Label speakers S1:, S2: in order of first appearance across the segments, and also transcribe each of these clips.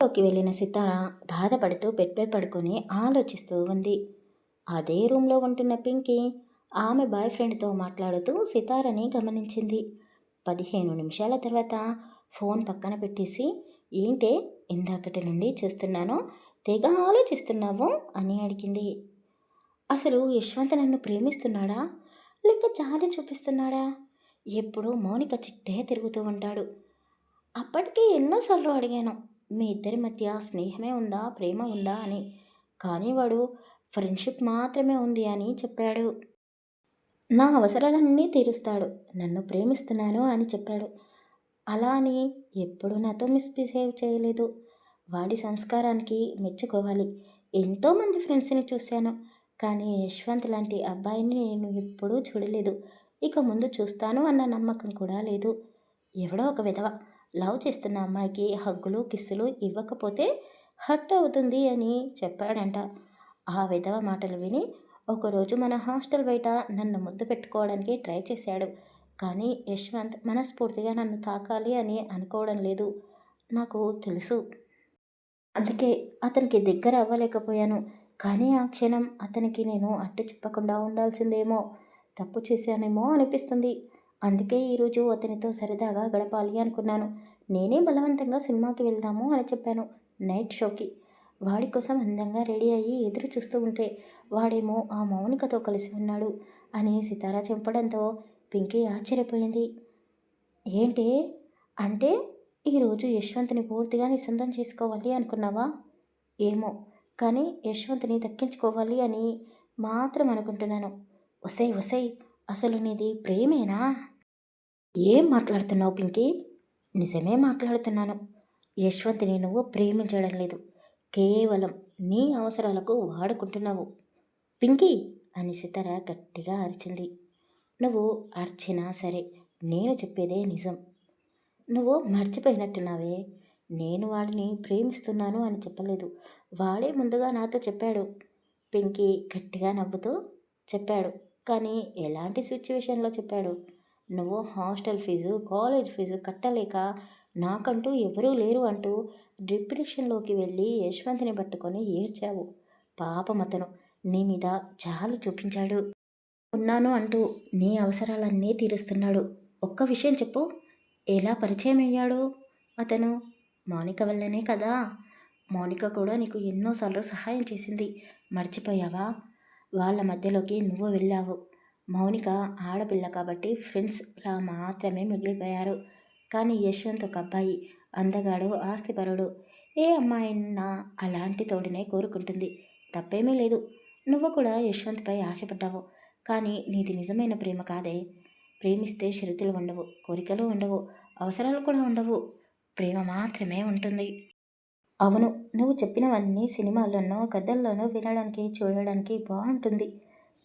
S1: లోకి వెళ్ళిన సితార బాధపడుతూ బెడ్పై పడుకొని ఆలోచిస్తూ ఉంది. అదే రూమ్లో ఉంటున్న పింకీ ఆమె బాయ్ ఫ్రెండ్తో మాట్లాడుతూ సితారని గమనించింది. పదిహేను నిమిషాల తర్వాత ఫోన్ పక్కన పెట్టేసి ఏంటే ఇందాకటి నుండి చూస్తున్నాను తెగ ఆలోచిస్తున్నావు? అని అడిగింది. అసలు యశ్వంత్ నన్ను ప్రేమిస్తున్నాడా? లేక జాలి చూపిస్తున్నాడా? ఎప్పుడూ మౌనిక చిట్టే తిరుగుతూ ఉంటాడు. అప్పటికే ఎన్నోసార్లు అడిగాను. మీ ఇద్దరి మధ్య స్నేహమే ఉందా? ప్రేమ ఉందా? అని. కానీ వాడు ఫ్రెండ్షిప్ మాత్రమే ఉంది అని చెప్పాడు. నా అవసరాలన్నీ తీరుస్తాడు. నన్ను ప్రేమిస్తున్నాను అని చెప్పాడు. అలా అని ఎప్పుడూ నాతో మిస్బిహేవ్ చేయలేదు. వాడి సంస్కారానికి మెచ్చుకోవాలి. ఎంతోమంది ఫ్రెండ్స్ని చూశాను. కానీ యశ్వంత్ లాంటి అబ్బాయిని నేను ఎప్పుడూ చూడలేదు. ఇక ముందు చూస్తాను అన్న నమ్మకం కూడా లేదు. ఎవడో ఒక విధవ. లవ్ చేస్తున్న అమ్మాయికి హగ్గులు కిస్సులు ఇవ్వకపోతే హర్ట్ అవుతుంది అని చెప్పాడంట. ఆ విధవ మాటలు విని ఒకరోజు మన హాస్టల్ బయట నన్ను ముద్దు పెట్టుకోవడానికి ట్రై చేశాడు. కానీ యశ్వంత్ మనస్ఫూర్తిగా నన్ను తాకాలి అని అనుకోవడం లేదు. నాకు తెలుసు. అందుకే అతనికి దగ్గర అవ్వలేకపోయాను. కానీ ఆ క్షణం అతనికి నేను అట్టు చెప్పకుండా ఉండాల్సిందేమో తప్పు చేశానేమో అనిపిస్తుంది. అందుకే ఈరోజు అతనితో సరదాగా గడపాలి అనుకున్నాను. నేనే బలవంతంగా సినిమాకి వెళ్దాము అని చెప్పాను నైట్ షోకి. వాడి కోసం అందంగా రెడీ అయ్యి ఎదురు చూస్తూ ఉంటే వాడేమో ఆ మౌనికతో కలిసి ఉన్నాడు అని సితారా చెప్పడంతో పింకీ ఆశ్చర్యపోయింది. ఏంటి? అంటే ఈరోజు యశ్వంత్ని పూర్తిగా నిస్సందం చేసుకోవాలి అనుకున్నావా? ఏమో కానీ యశ్వంత్ని దక్కించుకోవాలి అని మాత్రం అనుకుంటున్నాను. వసై వసై అసలు నీది ప్రేమేనా? ఏం మాట్లాడుతున్నావు పింకీ? నిజమే మాట్లాడుతున్నాను. యశ్వంత్ని నువ్వు ప్రేమించడం లేదు. కేవలం నీ అవసరాలకు వాడుకుంటున్నావు. పింకీ! అని సితార గట్టిగా అరిచింది. నువ్వు అర్చినా సరే నేను చెప్పేదే నిజం. నువ్వు మర్చిపోయినట్టున్నావే. నేను వాడిని ప్రేమిస్తున్నాను అని చెప్పలేదు. వాడే ముందుగా నాతో చెప్పాడు. పింకీ గట్టిగా నవ్వుతూ చెప్పాడు. కానీ ఎలాంటి సిచ్యువేషన్లో చెప్పాడు? నువ్వు హాస్టల్ ఫీజు కాలేజ్ ఫీజు కట్టలేక నాకంటూ ఎవరూ లేరు అంటూ డిప్రెషన్లోకి వెళ్ళి యశ్వంత్ని పట్టుకొని ఏడ్చావు. పాపం అతను నీ మీద చాలు చూపించాడు. ఉన్నాను అంటూ నీ అవసరాలన్నీ తీరుస్తున్నాడు. ఒక్క విషయం చెప్పు. ఎలా పరిచయం అయ్యాడు అతను? మౌనిక వల్లనే కదా. మౌనిక కూడా నీకు ఎన్నోసార్లు సహాయం చేసింది. మర్చిపోయావా? వాళ్ళ మధ్యలోకి నువ్వు వెళ్ళావు. మౌనిక ఆడపిల్ల కాబట్టి ఫ్రెండ్స్గా మాత్రమే మిగిలిపోయారు. కానీ యశ్వంత్ ఒక అబ్బాయి అందగాడు ఆస్తిపరుడు. ఏ అమ్మాయినా అలాంటి తోడునే కోరుకుంటుంది. తప్పేమీ లేదు. నువ్వు కూడా యశ్వంత్పై ఆశపడ్డావు. కానీ నీది నిజమైన ప్రేమ కాదే. ప్రేమిస్తే షరతులు ఉండవు కోరికలు ఉండవు అవసరాలు కూడా ఉండవు. ప్రేమ మాత్రమే ఉంటుంది. అవును నువ్వు చెప్పినవన్నీ సినిమాల్లోనో కథల్లోనో వినడానికి చూడడానికి బాగుంటుంది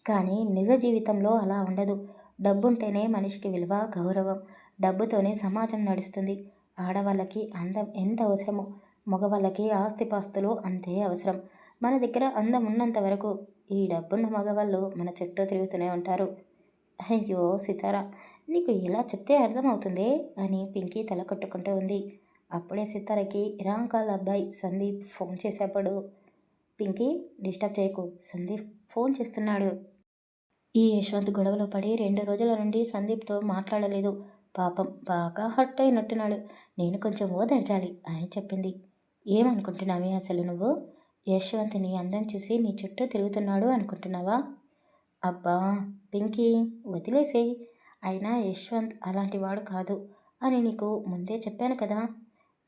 S1: కానీ నిజ జీవితంలో అలా ఉండదు. డబ్బుంటేనే మనిషికి విలువ గౌరవం. డబ్బుతోనే సమాజం నడుస్తుంది. ఆడవాళ్ళకి అందం ఎంత అవసరమో మగవాళ్ళకి ఆస్తిపాస్తులు అంతే అవసరం. మన దగ్గర అందం ఉన్నంత వరకు ఈ డబ్బున్న మగవాళ్ళు మన చుట్టూ తిరుగుతూనే ఉంటారు. అయ్యో సితారా! నీకు ఎలా చెప్తే అర్థమవుతుంది అని పింకీ తల కొట్టుకుంటూ ఉంది. అప్పుడే సితారకి కాల్ అబ్బాయి సందీప్ ఫోన్ చేసేప్పుడు పింకీ డిస్టర్బ్ చేయకు సందీప్ ఫోన్ చేస్తున్నాడు. ఈ యశ్వంత్ గొడవలో పడి రెండు రోజుల నుండి సందీప్తో మాట్లాడలేదు. పాపం బాగా హర్ట్ అయినట్టున్నాడు. నేను కొంచెం ఓదార్చాలి అని చెప్పింది. ఏమనుకుంటున్నావే అసలు నువ్వు? యశ్వంత్ నీ అందం చూసి నీ చుట్టూ తిరుగుతున్నాడు అనుకుంటున్నావా? అబ్బా పింకీ వదిలేసేయి. అయినా యశ్వంత్ అలాంటి వాడు కాదు అని నీకు ముందే చెప్పాను కదా.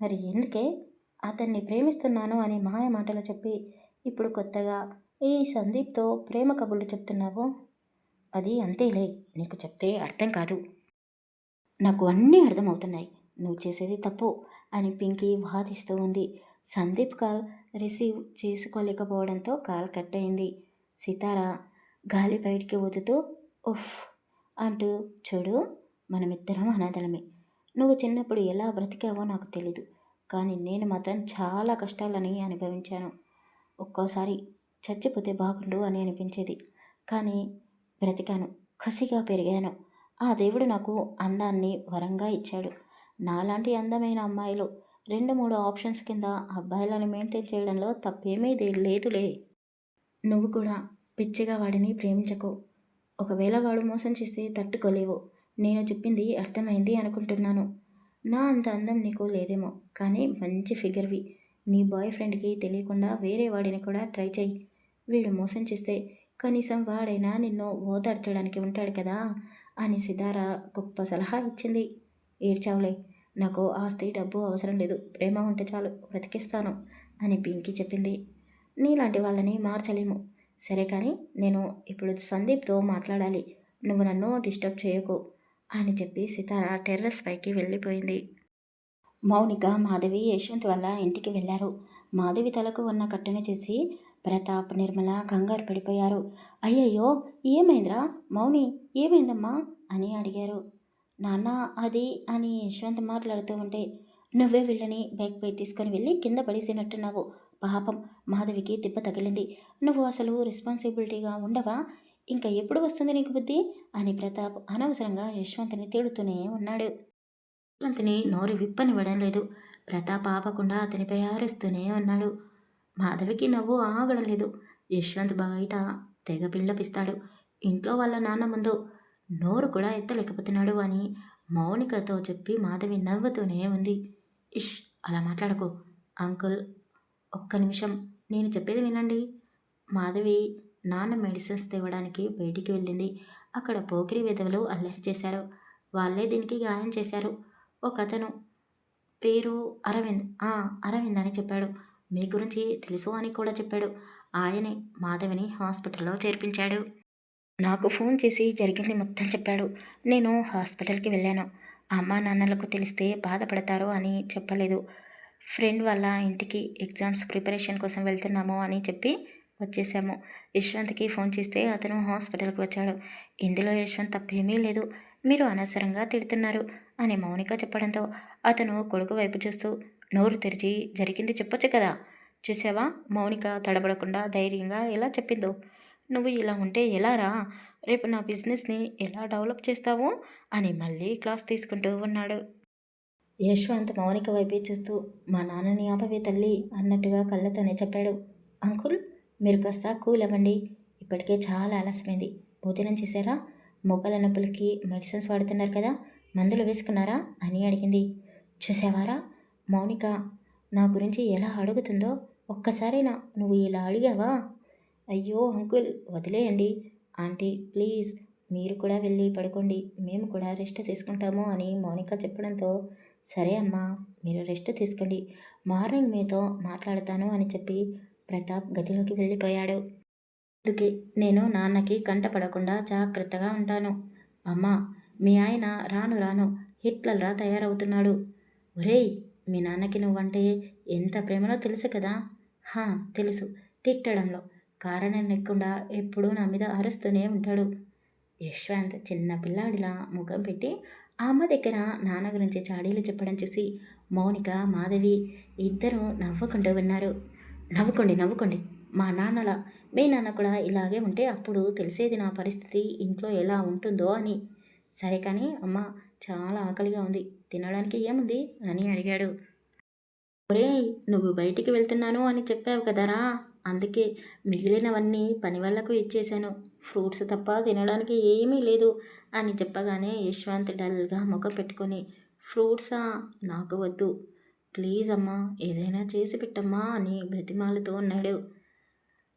S1: మరి ఎందుకే అతన్ని ప్రేమిస్తున్నాను అని మాయ మాటలు చెప్పి ఇప్పుడు కొత్తగా ఈ సందీప్తో ప్రేమ కబుర్లు చెప్తున్నావు? అది అంతేలే నీకు చెప్తే అర్థం కాదు. నాకు అన్నీ అర్థమవుతున్నాయి. నువ్వు చేసేది తప్పు అని పింకీ వాదిస్తూ ఉంది. సందీప్ కాల్ రిసీవ్ చేసుకోలేకపోవడంతో కాల్ కట్ అయింది. సితార గాలి బయటికి వదుతూ ఉఫ్ అంటూ చూడు మనమిద్దరం అనాథలమే. నువ్వు చిన్నప్పుడు ఎలా బ్రతికావో నాకు తెలీదు. కానీ నేను మాత్రం చాలా కష్టాలని అనుభవించాను. ఒక్కోసారి చచ్చిపోతే బాగుండు అని అనిపించేది. కానీ బ్రతికాను కసిగా పెరిగాను. ఆ దేవుడు నాకు అందాన్ని వరంగా ఇచ్చాడు. నాలాంటి అందమైన అమ్మాయిలు రెండు మూడు ఆప్షన్స్ కింద అబ్బాయిలను మెయింటైన్ చేయడంలో తప్పేమీ లేదులే. నువ్వు కూడా పిచ్చిగా వాడిని ప్రేమించకు. ఒకవేళ వాడు మోసం చేస్తే తట్టుకోలేవు. నేను చెప్పింది అర్థమైంది అనుకుంటున్నాను. నా అంత అందం నీకు లేదేమో కానీ మంచి ఫిగర్వి నీ బాయ్ ఫ్రెండ్కి తెలియకుండా వేరే వాడిని కూడా ట్రై చేయి వీడు మోసం చేస్తే కనీసం వాడైనా నిన్ను ఓదార్చడానికి ఉంటాడు కదా అని సితార గొప్ప సలహా ఇచ్చింది. ఏడ్చావులే నాకు ఆస్తి డబ్బు అవసరం లేదు ప్రేమ ఉంటే చాలు బ్రతికిస్తాను అని పింకీ చెప్పింది. నీలాంటి వాళ్ళని మార్చలేము. సరే కానీ నేను ఇప్పుడు సందీప్తో మాట్లాడాలి. నువ్వు నన్ను డిస్టర్బ్ చేయకు. అని చెప్పి సితార టెర్రస్ పైకి వెళ్ళిపోయింది. మౌనిక మాధవి యశ్వంత్ వాళ్ళ ఇంటికి వెళ్ళారు. మాధవి తలకు ఉన్న కట్టును చేసి ప్రతాప్ నిర్మల కంగారు పడిపోయారు. అయ్యయ్యో ఏమైందిరా? మౌని ఏమైందమ్మా? అని అడిగారు. నాన్న అది అని యశ్వంత్ మాట్లాడుతూ ఉంటే నువ్వే వీళ్ళని బ్యాగ్పై తీసుకొని వెళ్ళి కింద పడేసినట్టున్నావు. పాపం మాధవికి దెబ్బ తగిలింది. నువ్వు అసలు రెస్పాన్సిబిలిటీగా ఉండవా? ఇంకా ఎప్పుడు వస్తుంది నీకు బుద్ధి? అని ప్రతాప్ అనవసరంగా యశ్వంత్ని తిడుతూనే ఉన్నాడు. యశ్వంత్ని నోరు విప్పనివ్వడం లేదు. ప్రతాప్ ఆపకుండా అతనిపై ఆరుస్తూనే ఉన్నాడు. మాధవికి నవ్వు ఆగడం లేదు. యశ్వంత్ బయట తెగ పిల్లపిస్తాడు ఇంట్లో వాళ్ళ నాన్న ముందు నోరు కూడా ఎత్తలేకపోతున్నాడు అని మౌనికతో చెప్పి మాధవి నవ్వుతూనే ఉంది. ఇష్ అలా మాట్లాడకు. అంకుల్ ఒక్క నిమిషం. నేను చెప్పేది వినండి. మాధవి నాన్న మెడిసిన్స్ తేవడానికి బయటికి వెళ్ళింది. అక్కడ పోకిరి విధవలు అల్లరి చేశారు. వాళ్ళే దీనికి గాయం చేశారు. ఒక అతను పేరు అరవింద్. అరవింద్ అని చెప్పాడు. మీ గురించి తెలుసు అని కూడా చెప్పాడు. ఆయనే మాధవిని హాస్పిటల్లో చేర్పించాడు. నాకు ఫోన్ చేసి జరిగింది మొత్తం చెప్పాడు. నేను హాస్పిటల్కి వెళ్ళాను. అమ్మా నాన్నలకు తెలిస్తే బాధపడతారు అని చెప్పలేదు. ఫ్రెండ్ వాళ్ళ ఇంటికి ఎగ్జామ్స్ ప్రిపరేషన్ కోసం వెళ్తున్నాము అని చెప్పి వచ్చేసాము. యశ్వంత్కి ఫోన్ చేస్తే అతను హాస్పిటల్కి వచ్చాడు. ఇందులో యశ్వంత్ తప్పేమీ లేదు. మీరు అనవసరంగా తిడుతున్నారు అని మౌనిక చెప్పడంతో అతను కొడుకు వైపు చూస్తూ నోరు తెరిచి జరిగింది చెప్పొచ్చు కదా. చూసావా? మౌనిక తడబడకుండా ధైర్యంగా ఎలా చెప్పిందో. నువ్వు ఇలా ఉంటే ఎలా రా? రేపు నా బిజినెస్ని ఎలా డెవలప్ చేస్తావో? అని మళ్ళీ క్లాస్ తీసుకుంటూ ఉన్నాడు. యశ్వంత్ మౌనిక వైపే చూస్తూ మా నాన్నని ఆపవే తల్లి అన్నట్టుగా కళ్ళతోనే చెప్పాడు. అంకుల్ మీరు కాస్త కూల్ అవ్వండి ఇప్పటికే చాలా ఆలస్యమైంది. భోజనం చేశారా? మొక్కల నొప్పులకి మెడిసిన్స్ వాడుతున్నారు కదా మందులు వేసుకున్నారా అని అడిగింది. చూసావారా? మౌనిక నా గురించి ఎలా అడుగుతుందో ఒక్కసారైనా నువ్వు ఇలా అడిగావా? అయ్యో అంకుల్ వదిలేయండి. ఆంటీ ప్లీజ్ మీరు కూడా వెళ్ళి పడుకోండి. మేము కూడా రెస్ట్ తీసుకుంటాము అని మౌనిక చెప్పడంతో సరే అమ్మా మీరు రెస్ట్ తీసుకోండి. మార్నింగ్ మీతో మాట్లాడతాను అని చెప్పి ప్రతాప్ గదిలోకి వెళ్ళిపోయాడు. అందుకే నేను నాన్నకి కంటపడకుండా జాగ్రత్తగా ఉంటాను. అమ్మా మీ ఆయన రాను రాను హిట్లర్లా తయారవుతున్నాడు. ఒరేయ్ మీ నాన్నకి నువ్వంటే ఎంత ప్రేమనో తెలుసు కదా? హా తెలుసు. తిట్టడంలో కారణం లేకుండా ఎప్పుడూ నా మీద అరుస్తూనే ఉంటాడు. యశ్వంత్ చిన్న పిల్లాడిలా ముఖం పెట్టి అమ్మ దగ్గర నాన్న గురించి చాడీలు చెప్పడం చూసి మౌనిక మాధవి ఇద్దరూ నవ్వుకుంటూ ఉన్నారు నవ్వుకోండి నవ్వుకోండి. మా నాన్నలా మీ నాన్న కూడా ఇలాగే ఉంటే అప్పుడు తెలిసేది నా పరిస్థితి ఇంట్లో ఎలా ఉంటుందో అని. సరే కానీ అమ్మ చాలా ఆకలిగా ఉంది. తినడానికి ఏముంది? అని అడిగాడు. ఒరే నువ్వు బయటికి వెళ్తున్నాను అని చెప్పావు కదరా. అందుకే మిగిలినవన్నీ పని వాళ్ళకు ఇచ్చేశాను. ఫ్రూట్స్ తప్ప తినడానికి ఏమీ లేదు అని చెప్పగానే యశ్వంత్ డల్గా ముఖం పెట్టుకొని ఫ్రూట్సా? నాకు వద్దు. ప్లీజ్ అమ్మా ఏదైనా చేసి పెట్టమ్మా అని బ్రతిమాలతో ఉన్నాడు.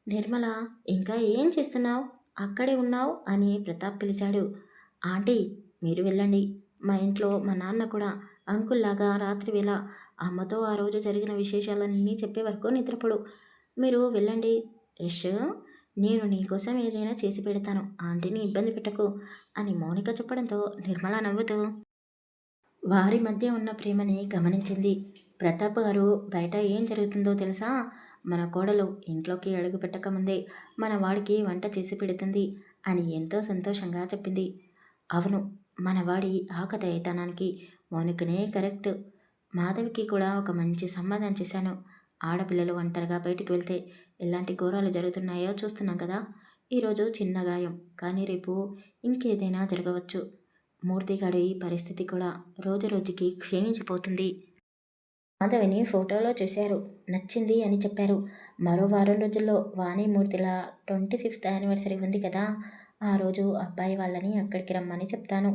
S1: నిర్మల ఇంకా ఏం చేస్తున్నావు? అక్కడే ఉన్నావు? అని ప్రతాప్ పిలిచాడు. ఆంటీ మీరు వెళ్ళండి. మా ఇంట్లో మా నాన్న కూడా అంకుల్లాగా రాత్రి వేళ అమ్మతో ఆ రోజు జరిగిన విశేషాలన్నీ చెప్పే వరకు నిద్రపడు. మీరు వెళ్ళండి. యష్ నేను నీకోసం ఏదైనా చేసి పెడతాను. ఆంటీని ఇబ్బంది పెట్టకు అని మౌనిక చెప్పడంతో నిర్మల నవ్వుతూ వారి మధ్య ఉన్న ప్రేమని గమనించింది. ప్రతాప్ గారు బయట ఏం జరుగుతుందో తెలుసా? మన కోడలు ఇంట్లోకి అడుగు పెట్టకముందే మన వాడికి వంట చేసి పెడుతుంది అని ఎంతో సంతోషంగా చెప్పింది. అవును మన వాడి ఆకతాయితనానికి మౌనికనే కరెక్ట్. మాధవికి కూడా ఒక మంచి సంబంధం చేశాను. ఆడపిల్లలు ఒంటరిగా బయటికి వెళ్తే ఎలాంటి ఘోరాలు జరుగుతున్నాయో చూస్తున్నాం కదా. ఈరోజు చిన్న గాయం కానీ రేపు ఇంకేదైనా జరగవచ్చు. మూర్తిగాడి పరిస్థితి కూడా రోజు రోజుకి క్షీణించిపోతుంది. మాధవిని ఫోటోలో చూశారు. నచ్చింది అని చెప్పారు. మరో వారం రోజుల్లో వాణిమూర్తిల ట్వంటీ ఫిఫ్త్ యానివర్సరీ ఉంది కదా. ఆ రోజు అబ్బాయి వాళ్ళని అక్కడికి రమ్మని చెప్తాను.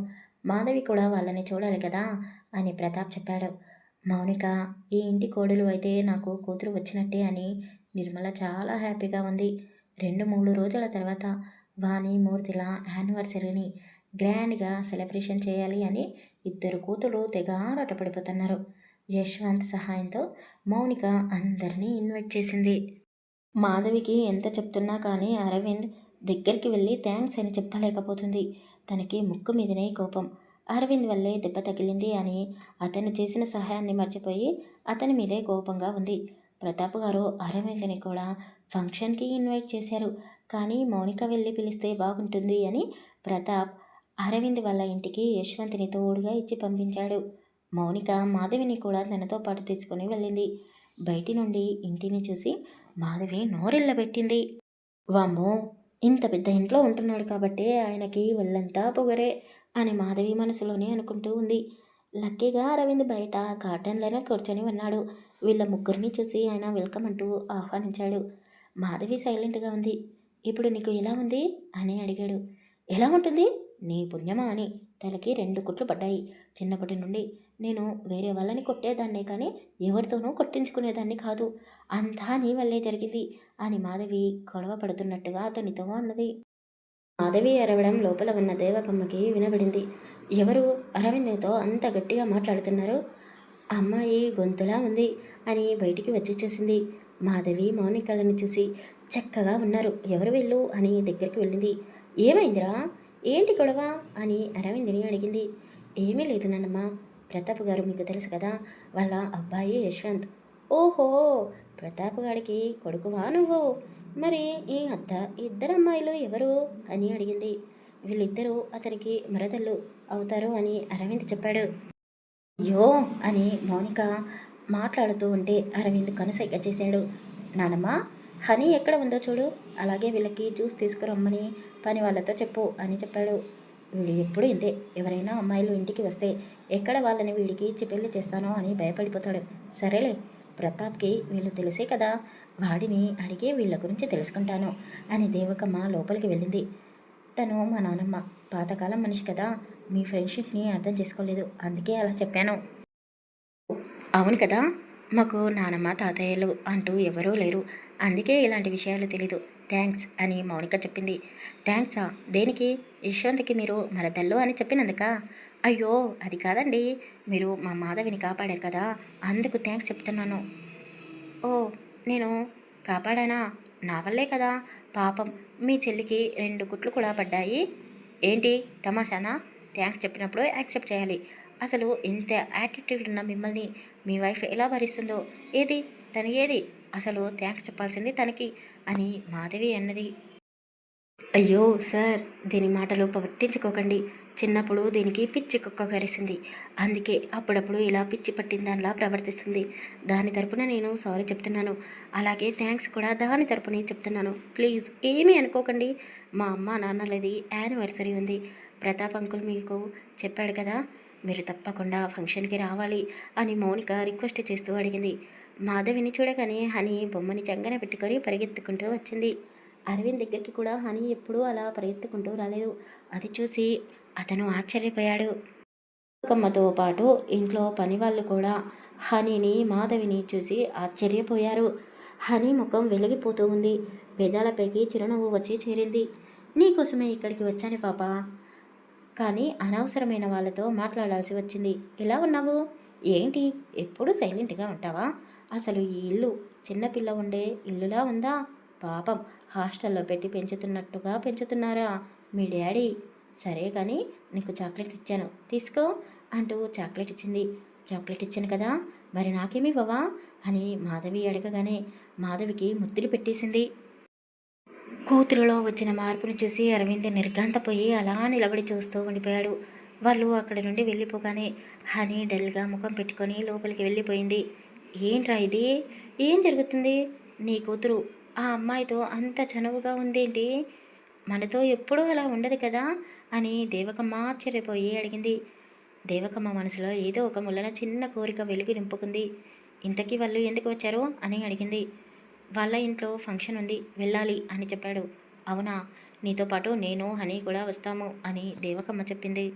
S1: మాధవి కూడా వాళ్ళని చూడాలి కదా అని ప్రతాప్ చెప్పాడు. మౌనిక ఈ ఇంటి కోడలు అయితే నాకు కూతురు వచ్చినట్టే అని నిర్మల చాలా హ్యాపీగా ఉంది. రెండు మూడు రోజుల తర్వాత వాణి మూర్తిల యానివర్సరీని గ్రాండ్గా సెలబ్రేషన్ చేయాలి అని ఇద్దరు కూతురు తెగ ఆరాటపడిపోతున్నారు యశ్వంత్ సహాయంతో మౌనిక అందరినీ ఇన్వైట్ చేసింది. మాధవికి ఎంత చెప్తున్నా కానీ అరవింద్ దగ్గరికి వెళ్ళి థ్యాంక్స్ అని చెప్పలేకపోతుంది. తనకి ముక్కు మీదనే కోపం. అరవింద్ వల్లే దెబ్బ తగిలింది అని అతను చేసిన సహాయాన్ని మర్చిపోయి అతని మీదే కోపంగా ఉంది. ప్రతాప్ గారు అరవింద్ని కూడా ఫంక్షన్కి ఇన్వైట్ చేశారు. కానీ మౌనిక వెళ్ళి పిలిస్తే బాగుంటుంది అని ప్రతాప్ అరవింద్ వాళ్ళ ఇంటికి యశ్వంత్ని తోడుగా ఇచ్చి పంపించాడు. మౌనిక మాధవిని కూడా తనతో పాటు తీసుకుని వెళ్ళింది. బయటి నుండి ఇంటిని చూసి మాధవి నోరెళ్ళబెట్టింది. వామ్మో ఇంత పెద్ద ఇంట్లో ఉంటున్నాడు కాబట్టి ఆయనకి వెళ్ళంతా పొగరే అని మాధవి మనసులోనే అనుకుంటూ ఉంది. లక్కీగా అరవింద్ బయట గార్డెన్లోనే కూర్చొని ఉన్నాడు. వీళ్ళ ముగ్గురిని చూసి ఆయన వెల్కమ్ అంటూ ఆహ్వానించాడు. మాధవి సైలెంట్గా ఉంది. ఇప్పుడు నీకు ఎలా ఉంది? అని అడిగాడు. ఎలా ఉంటుంది? నీ పుణ్యమా అని తలకి రెండు కుట్లు పడ్డాయి. చిన్నప్పటి నుండి నేను వేరే వాళ్ళని కొట్టేదాన్నే కానీ ఎవరితోనూ కొట్టించుకునేదాన్ని కాదు. అంతా నీ వల్లే జరిగింది అని మాధవి గొడవ పడుతున్నట్టుగా అతనితో అన్నది. మాధవి అరవడం లోపల ఉన్న దేవకమ్మకి వినబడింది. ఎవరు అరవింద్తో అంత గట్టిగా మాట్లాడుతున్నారు? అమ్మాయి గొంతులా ఉంది అని బయటికి వచ్చి చూసింది. మాధవి మౌనికలను చూసి చక్కగా ఉన్నారు. ఎవరు వెళ్ళు? అని దగ్గరికి వెళ్ళింది. ఏమైందిరా? ఏంటి గొడవ? అని అరవిందిని అడిగింది. ఏమీ లేదు నాన్నమ్మ. ప్రతాప్ గారు మీకు తెలుసు కదా వాళ్ళ అబ్బాయి యశ్వంత్. ఓహో! ప్రతాప్ గారికి కొడుకువా నువ్వు? మరి ఈ అత్త ఇద్దరు అమ్మాయిలు ఎవరు? అని అడిగింది. వీళ్ళిద్దరూ అతనికి మరదళ్ళు అవుతారు అని అరవింద్ చెప్పాడు. యో! అని మౌనిక మాట్లాడుతూ ఉంటే అరవింద్ కనుసైగ చేశాడు. నానమ్మ హనీ ఎక్కడ ఉందో చూడు అలాగే వీళ్ళకి జ్యూస్ తీసుకురమ్మని పని వాళ్ళతో చెప్పు అని చెప్పాడు. వీడు ఎప్పుడు ఇంతే ఎవరైనా అమ్మాయిలు ఇంటికి వస్తే ఎక్కడ వాళ్ళని వీడికి ఇచ్చి పెళ్ళి చేస్తానో అని భయపడిపోతాడు. సరేలే ప్రతాప్కి వీళ్ళు తెలిసే కదా వాడిని అడిగి వీళ్ళ గురించి తెలుసుకుంటాను అని దేవకమ్మ లోపలికి వెళ్ళింది. తను మా నానమ్మ పాతకాలం మనిషి కదా మీ ఫ్రెండ్షిప్ని అర్థం చేసుకోలేదు అందుకే అలా చెప్పాను. అవును కదా మాకు నానమ్మ తాతయ్యలు అంటూ ఎవరూ లేరు. అందుకే ఇలాంటి విషయాలు తెలీదు. థ్యాంక్స్ అని మౌనిక చెప్పింది. థ్యాంక్సా? దేనికి? యశ్వంత్కి మీరు మరదల్లో అని చెప్పినందుక? అయ్యో అది కాదండి. మీరు మా మాధవిని కాపాడారు కదా అందుకు థ్యాంక్స్ చెప్తున్నాను. ఓ నేను కాపాడానా? నా వల్లే కదా. పాపం మీ చెల్లికి రెండు గుట్లు కూడా పడ్డాయి. ఏంటి? తమాషానా? థ్యాంక్స్ చెప్పినప్పుడు యాక్సెప్ట్ చేయాలి. అసలు ఇంత యాటిట్యూడ్ ఉన్న మిమ్మల్ని మీ వైఫ్ ఎలా భరిస్తుందో? ఏది? తను ఏది? అసలు థ్యాంక్స్ చెప్పాల్సింది తనకి అని మాధవి అన్నది. అయ్యో సార్ దీని మాటలు పట్టించుకోకండి. చిన్నప్పుడు దీనికి పిచ్చి కుక్క కరిసింది. అందుకే అప్పుడప్పుడు ఇలా పిచ్చి పట్టిన దానిలా ప్రవర్తిస్తుంది. దాని తరపున నేను సారీ చెప్తున్నాను. అలాగే థ్యాంక్స్ కూడా దాని తరపునే చెప్తున్నాను. ప్లీజ్ ఏమీ అనుకోకండి. మా అమ్మ నాన్నలది యానివర్సరీ ఉంది. ప్రతాప్ అంకుల్ మీకు చెప్పాడు కదా మీరు తప్పకుండా ఫంక్షన్కి రావాలి అని మౌనిక రిక్వెస్ట్ చేస్తూ అడిగింది. మాధవిని చూడగానే హనీ బొమ్మని చంగన పెట్టుకొని పరిగెత్తుకుంటూ వచ్చింది. అరవింద్ దగ్గరికి కూడా హనీ ఎప్పుడూ అలా పరిగెత్తుకుంటూ రాలేదు. అది చూసి అతను ఆశ్చర్యపోయాడు. అమ్మతో పాటు ఇంట్లో పని వాళ్ళు కూడా హనీని మాధవిని చూసి ఆశ్చర్యపోయారు. హనీ ముఖం వెలిగిపోతూ ఉంది. పెదాలపైకి చిరునవ్వు వచ్చి చేరింది. నీకోసమే ఇక్కడికి వచ్చాను పాప. కానీ అనవసరమైన వాళ్ళతో మాట్లాడాల్సి వచ్చింది. ఎలా ఉన్నావు? ఏంటి? ఎప్పుడు సైలెంట్గా ఉంటావా? అసలు ఈ ఇల్లు చిన్నపిల్ల ఉండే ఇల్లులా ఉందా? పాపం హాస్టల్లో పెట్టి పెంచుతున్నట్టుగా పెంచుతున్నారా మీ డాడీ? సరే కానీ నీకు చాక్లెట్ ఇచ్చాను. తీసుకో అంటూ చాక్లెట్ ఇచ్చింది. చాక్లెట్ ఇచ్చాను కదా మరి నాకేమి ఇవ్వవా? అని మాధవి అడగగానే మాధవికి ముద్దులు పెట్టేసింది. కూతురులో వచ్చిన మార్పును చూసి అరవింద్ నిర్గాంతపోయి అలా నిలబడి చూస్తూ ఉండిపోయాడు. వాళ్ళు అక్కడి నుండి వెళ్ళిపోగానే హనీ డల్గా ముఖం పెట్టుకొని లోపలికి వెళ్ళిపోయింది. ఏంట్రా ఇది? ఏం జరుగుతుంది? నీ కూతురు ఆ అమ్మాయితో అంత చనువుగా ఉందేంటి? మనతో ఎప్పుడూ అలా ఉండదు కదా? అని దేవకమ్మ ఆశ్చర్యపోయి అడిగింది. దేవకమ్మ మనసులో ఏదో ఒక ముళ్ళన చిన్న కోరిక వెలుగు నింపుకుంది. ఇంతకీ వాళ్ళు ఎందుకు వచ్చారు? అని అడిగింది. వాళ్ళ ఇంట్లో ఫంక్షన్ ఉంది వెళ్ళాలి అని చెప్పాడు. అవునా? నీతో పాటు నేను హనీ కూడా వస్తాము అని దేవకమ్మ చెప్పింది.